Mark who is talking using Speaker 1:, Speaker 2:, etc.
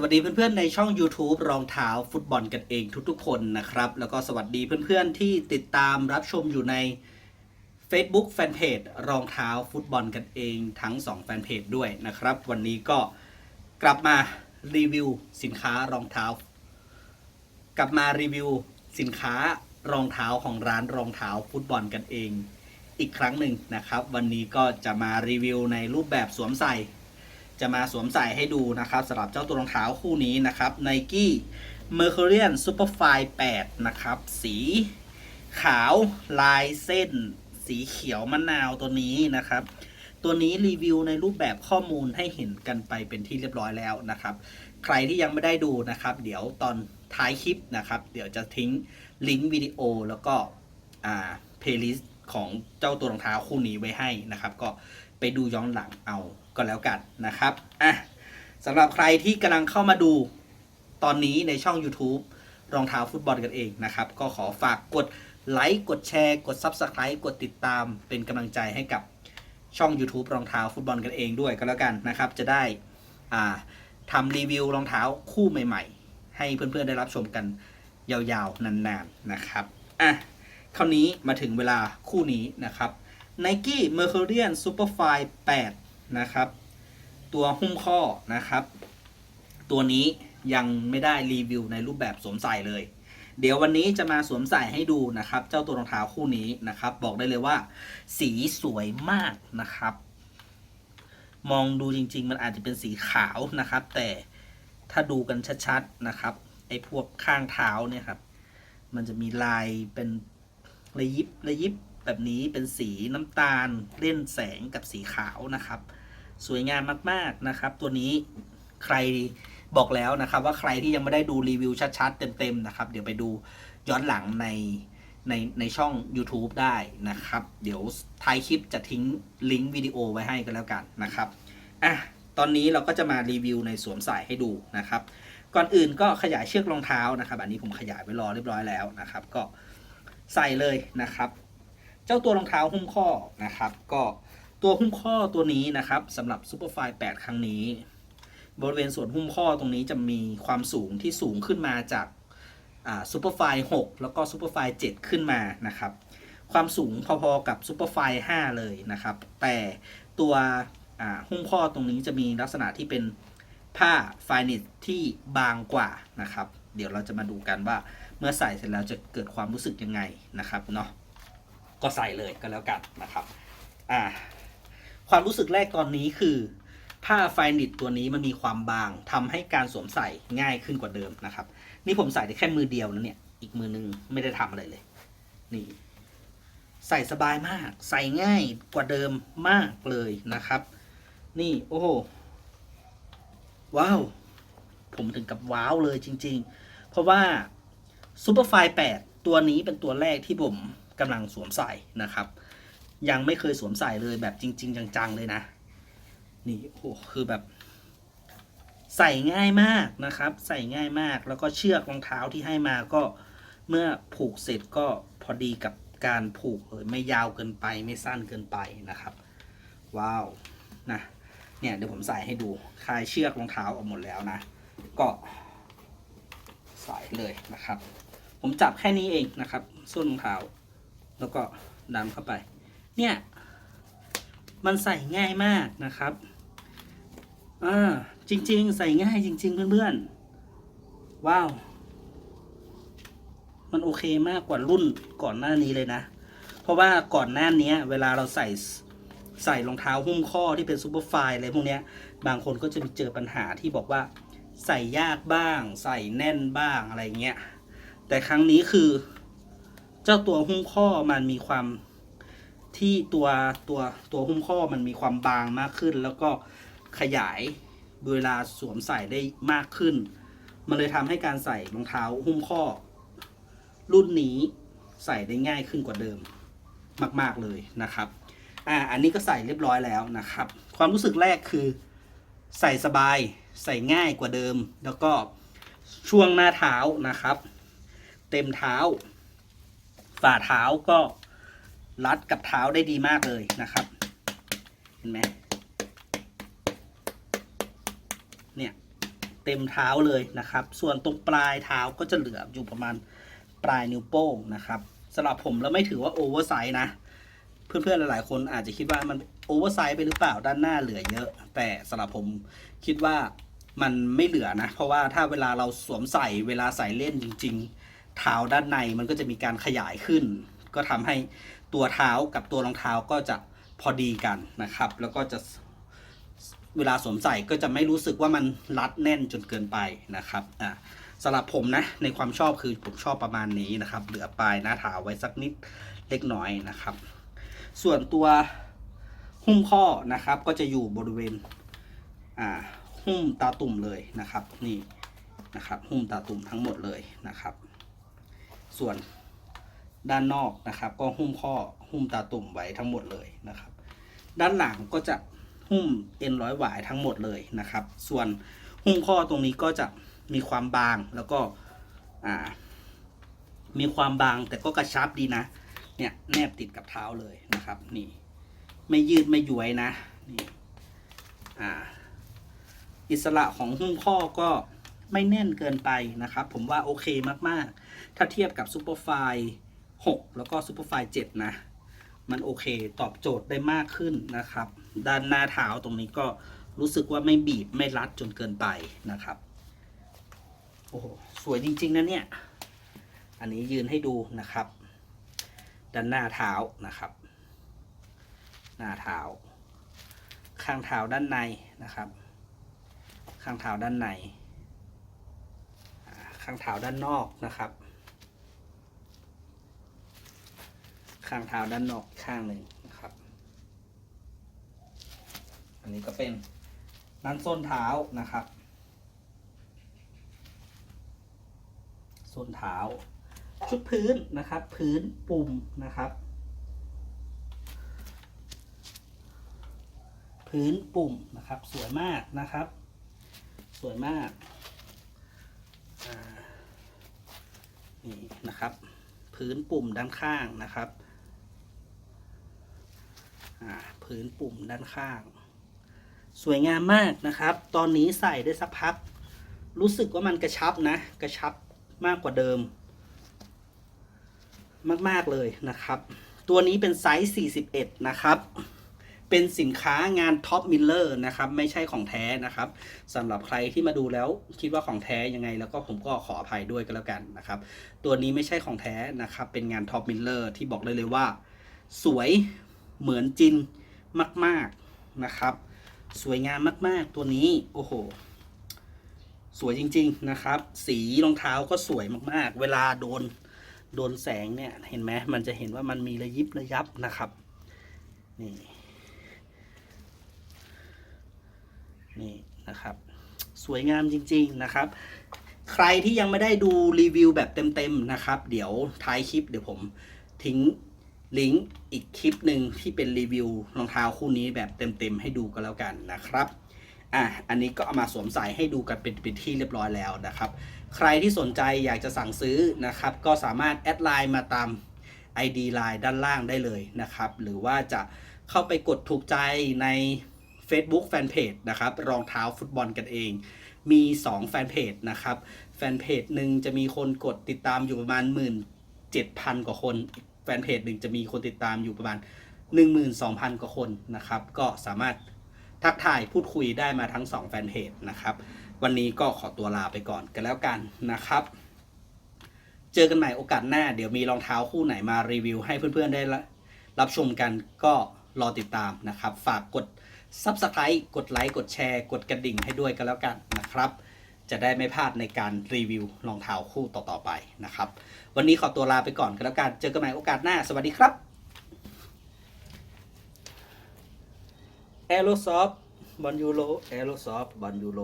Speaker 1: สวัสดีเพื่อนๆในช่อง YouTube รองเท้าฟุตบอลกันเองทุกๆคนนะครับ แล้วก็สวัสดีเพื่อนๆที่ติดตามรับชมอยู่ใน Facebook Fanpage รองเท้าฟุตบอลกันเองทั้ง 2 แฟนเพจด้วยนะครับ วันนี้ก็กลับมารีวิวสินค้ารองเท้า กลับมารีวิวสินค้ารองเท้าของร้านรองเท้าฟุตบอลกันเอง อีกครั้งหนึ่งนะครับ วันนี้ก็จะมารีวิวในรูปแบบสวมใส่ จะมาสวมใส่ให้ดูนะครับสำหรับเจ้าตัวรองเท้าคู่นี้นะครับ Nike Mercurian Superfly 8 นะครับ สีขาวลายเส้น สีเขียวมะนาวตัวนี้นะครับ ตัวนี้รีวิวในรูปแบบข้อมูลให้เห็นกันไปเป็นที่เรียบร้อยแล้วนะครับ ใครที่ยังไม่ได้ดูนะครับ เดี๋ยวตอนท้ายคลิปนะครับ เดี๋ยวจะทิ้งลิงก์วิดีโอแล้วก็อ่าเพลย์ลิสต์ของเจ้าตัวรองเท้าคู่นี้ไว้ให้นะครับ ก็ ไปดูย้อนหลังเอาก็แล้วกันนะครับอะสำหรับใครที่กำลังเข้ามาดูตอนนี้ในช่อง YouTube รองเท้าฟุตบอลกันเองนะครับ ก็ขอฝากกดไลค์กดแชร์กด Subscribe กดติดตามเป็นกำลังใจให้กับช่อง YouTube รองเท้าฟุตบอลกันเองด้วยก็แล้วกันนะครับ จะได้อ่าทำรีวิวรองเท้าคู่ใหม่ ๆ ให้เพื่อนๆได้รับชมกันยาวๆนานๆนะครับอะคราวนี้มาถึงเวลาคู่นี้นะครับ Nike Mercurian Superfly 8 นะครับ ตัวหุ้มข้อนะครับ ตัวนี้ยังไม่ได้รีวิวในรูปแบบสวมใส่เลย เดี๋ยววันนี้จะมาสวมใส่ให้ดูนะครับ เจ้าตัวรองเท้าคู่นี้นะครับ บอกได้เลยว่า สีสวยมากนะครับ มองดูจริง ๆ มันอาจจะเป็นสีขาวนะครับ แต่ถ้าดูกันชัดๆนะครับไอ้พวกข้างเท้าเนี่ยครับ มันจะมีลายเป็นระยิบระยิบ แบบนี้เป็นสีน้ำตาลเล่นแสงกับสีขาวนะครับ สวยงามมากๆนะครับ ตัวนี้ใครบอกแล้วนะครับ ว่าใครที่ยังไม่ได้ดูรีวิวชัดๆ เต็มๆนะครับ เดี๋ยวไปดูย้อนหลังในในในช่อง YouTube ได้นะครับ เดี๋ยวท้ายคลิปจะทิ้งลิงก์วิดีโอไว้ให้ก็แล้วกันนะครับอะตอนนี้เราก็จะมารีวิวในสวมใส่ให้ดูนะครับ ก่อนอื่นก็ขยายเชือกรองเท้านะครับ อันนี้ผมขยายไว้รอเรียบร้อยแล้วนะครับ ก็ใส่เลยนะครับ เจ้าตัวรองเท้าหุ้มข้อนะครับ ก็ตัวหุ้มข้อตัวนี้นะครับสำหรับ Superfly 8ครั้งนี้ บริเวณส่วนหุ้มข้อตรงนี้จะมีความสูงที่สูงขึ้นมาจากอ่า Superfly 6แล้วก็ Superfly 7ขึ้นมานะครับ ความสูงพอๆกับ Superfly 5เลยนะครับ แต่ตัวหุ้มข้อตรงนี้จะมีลักษณะที่เป็นผ้าไฟนิตที่บางกว่านะครับ เดี๋ยวเราจะมาดูกันว่าเมื่อใส่เสร็จแล้วจะเกิดความรู้สึกยังไงนะครับเนาะ ก็ใส่เลยก็แล้วกันนะครับอ่าความรู้สึกแรกตอนนี้คือ ผ้าไฟนิตตัวนี้มันมีความบางทำให้การสวมใส่ง่ายขึ้นกว่าเดิมนะครับ นี่ผมใส่ได้แค่มือเดียวนะเนี่ยอีกมือนึงไม่ได้ทำอะไรเลย นี่ ใส่สบายมาก ใส่ง่ายกว่าเดิมมากเลยนะครับ นี่โอ้โหว้าว ผมถึงกับว้าวเลยจริง ๆ เพราะว่า Superfly 8ตัวนี้เป็นตัวแรกที่ผม กำลังสวมใส่นะครับ ยังไม่เคยสวมใส่เลยแบบจริง ๆ จังๆ เลยนะ นี่โอ้คือแบบ ใส่ง่ายมากนะครับ ใส่ง่ายมากแล้วก็เชือกรองเท้าที่ให้มาก็เมื่อผูกเสร็จก็พอดีกับการผูกเลยไม่ยาวเกินไปไม่สั้นเกินไปนะครับ ว้าวนะเนี่ยเดี๋ยวผมใส่ให้ดูคลายเชือกรองเท้าออกหมดแล้วนะ ก็ใส่เลยนะครับ ผมจับแค่นี้เองนะครับ ส้นรองเท้า แล้วก็ดันเข้าไป เนี่ย มันใส่ง่ายมากนะครับอ่าจริง ๆ ใส่ง่ายจริง ๆ เพื่อนๆ ว้าว มันโอเคมากกว่ารุ่นก่อนหน้านี้เลยนะ เพราะว่าก่อนหน้านี้เวลาเราใส่ใส่รองเท้าหุ้มข้อที่เป็นซูเปอร์ไฟล์อะไรพวกเนี้ย บางคนก็จะเจอปัญหาที่บอกว่า ใส่ยากบ้าง ใส่แน่นบ้างอะไรเงี้ย แต่ครั้งนี้คือ จ้าตัวหุ้มข้อมันมีความที่ตัวตัวตัวหุ้มข้อมันมีความบางมากขึ้น แล้วก็ขยายเวลาสวมใส่ได้มากขึ้น มันเลยทำให้การใส่รองเท้าหุ้มข้อ รุ่นนี้ใส่ได้ง่ายขึ้นกว่าเดิมมาก ๆเลยนะครับอ่าอันนี้ก็ใส่เรียบร้อยแล้วนะครับ ความรู้สึกแรกคือใส่สบายใส่ง่ายกว่าเดิม แล้วก็ช่วงหน้าเท้านะครับ เต็มเท้า ฝ่าเท้าก็รัดกับเท้าได้ดีมากเลยนะครับ เห็นไหมเนี่ยเต็มเท้าเลยนะครับ ส่วนตรงปลายเท้าก็จะเหลืออยู่ประมาณปลายนิ้วโป้งนะครับสำหรับผมแล้วไม่ถือว่าโอเวอร์ไซส์นะ เพื่อนๆหลายๆคนอาจจะคิดว่ามันโอเวอร์ไซส์ไปหรือเปล่าด้านหน้าเหลือเยอะ แต่สำหรับผมคิดว่ามันไม่เหลือนะ เพราะว่าถ้าเวลาเราสวมใส่เวลาใส่เล่นจริง ๆ เท้าด้านในมันก็จะมีการขยายขึ้น ก็ทำให้ตัวเท้ากับตัวรองเท้าก็จะพอดีกันนะครับ แล้วก็จะเวลาสวมใส่ก็จะไม่รู้สึกว่ามันรัดแน่นจนเกินไปนะครับอะสำหรับผมนะในความชอบคือผมชอบประมาณนี้นะครับ เหลือปลายหน้าเท้าไว้สักนิดเล็กน้อยนะครับ ส่วนตัวหุ้มข้อนะครับ ก็จะอยู่บริเวณอ่าหุ้มตาตุ่มเลยนะครับ นี่นะครับ หุ้มตาตุ่มทั้งหมดเลยนะครับ ส่วนด้านนอกนะครับ ก็หุ้มข้อหุ้มตาตุ่มไว้ทั้งหมดเลยนะครับ ด้านหลังก็จะหุ้มเอ็นร้อยหวายทั้งหมดเลยนะครับ ส่วนหุ้มข้อตรงนี้ก็จะมีความบางแล้วก็อ่ามีความบางแต่ก็กระชับดีนะ เนี่ยแนบติดกับเท้าเลยนะครับ นี่ ไม่ยืดไม่ย้วยนะนี่อ่าอิสระของหุ้มข้อก็ ไม่แน่นเกินไปนะครับ ผมว่าโอเคมากๆ ถ้าเทียบกับซูเปอร์ไฟ6แล้วก็ซูเปอร์ไฟ7นะ มันโอเคตอบโจทย์ได้มากขึ้นนะครับ ด้านหน้าเท้าตรงนี้ก็รู้สึกว่าไม่บีบไม่รัดจนเกินไปนะครับ โอ้โห สวยจริง ๆ นะเนี่ย อันนี้ยืนให้ดูนะครับ ด้านหน้าเท้านะครับ หน้าเท้า ข้างเท้าด้านในนะครับ ข้างเท้าด้านในาข้างเท้าด้านนอกนะครับข้างเท้าด้านนอกข้างหนึ่งนะครับ อันนี้ก็เป็นด้นส้นเท้านะครับ ส้นเท้า ชุดพื้นนะครับ พื้นปุ่มนะครับ พื้นปุ่มนะครับ สวยมากนะครับ สวยมากอ่า นี่นะครับ พื้นปุ่มด้านข้างนะครับพื้นปุ่มด้านข้าง สวยงามมากนะครับ ตอนนี้ใส่ได้สักพัก รู้สึกว่ามันกระชับนะ กระชับมากกว่าเดิม มาก ๆ เลยนะครับ ตัวนี้เป็นไซส์ 41 นะครับ เป็นสินค้างานท็อปมิลเลอร์นะครับไม่ใช่ของแท้นะครับสำหรับใครที่มาดูแล้วคิดว่าของแท้ยังไง แล้วก็ผมก็ขออภัยด้วยก็แล้วกันนะครับตัวนี้ไม่ใช่ของแท้นะครับเป็นงานท็อปมิลเลอร์ที่บอกเลยเลยว่า สวยเหมือนจรินมาก ๆนะครับ สวยงามมาก ๆ ตัวนี้โอ้โหสวยจริง ๆ นะครับ สีรองเท้าก็สวยมากๆ เวลาโดนโดนแสงเนี่ย เห็นไหมมันจะเห็นว่ามันมีระยิบระยับนะครับ นี่ นี่นะครับ สวยงามจริง ๆนะครับ ใครที่ยังไม่ได้ดูรีวิวแบบเต็มๆนะครับ เดี๋ยวท้ายคลิปเดี๋ยวผมทิ้งลิงก์อีกคลิปหนึ่งที่เป็นรีวิวรองเท้าคู่นี้แบบเต็มๆให้ดูก็แล้วกันนะครับอะอันนี้ก็เอามาสวมใส่ให้ดูกันเป็นเป็นที่เรียบร้อยแล้วนะครับ ใครที่สนใจอยากจะสั่งซื้อนะครับ ก็สามารถแอดไลน์มาตาม ID ไลน์ด้านล่างได้เลยนะครับ หรือว่าจะเข้าไปกดถูกใจใน Facebook Fanpage นะครับรองเท้าฟุตบอลกันเอง มี 2 แฟนเพจนะครับ แฟนเพจหนึ่งจะมีคนกดติดตามอยู่ประมาณ 17,000 กว่าคน แฟนเพจหนึ่งจะมีคนติดตามอยู่ประมาณ 12,000 กว่าคนนะครับ ก็สามารถทักทายพูดคุยได้มาทั้ง 2 แฟนเพจนะครับ วันนี้ก็ขอตัวลาไปก่อนกันแล้วกันนะครับ เจอกันใหม่โอกาสหน้า เดี๋ยวมีรองเท้าคู่ไหนมารีวิวให้เพื่อนๆได้รับชมกันก็รอติดตามนะครับ ฝากกด ซับสไครต์กดไลค์กดแชร์ กดกระดิ่งให้ด้วยกันแล้วกันนะครับ จะได้ไม่พลาดในการรีวิวรองเท้าคู่ต่อๆไปนะครับ วันนี้ขอตัวลาไปก่อนกันแล้วกันเจอกันใหม่โอกาสหน้า สวัสดีครับแอโรซอฟบอลยูโรแอโรซอฟบอลยูโร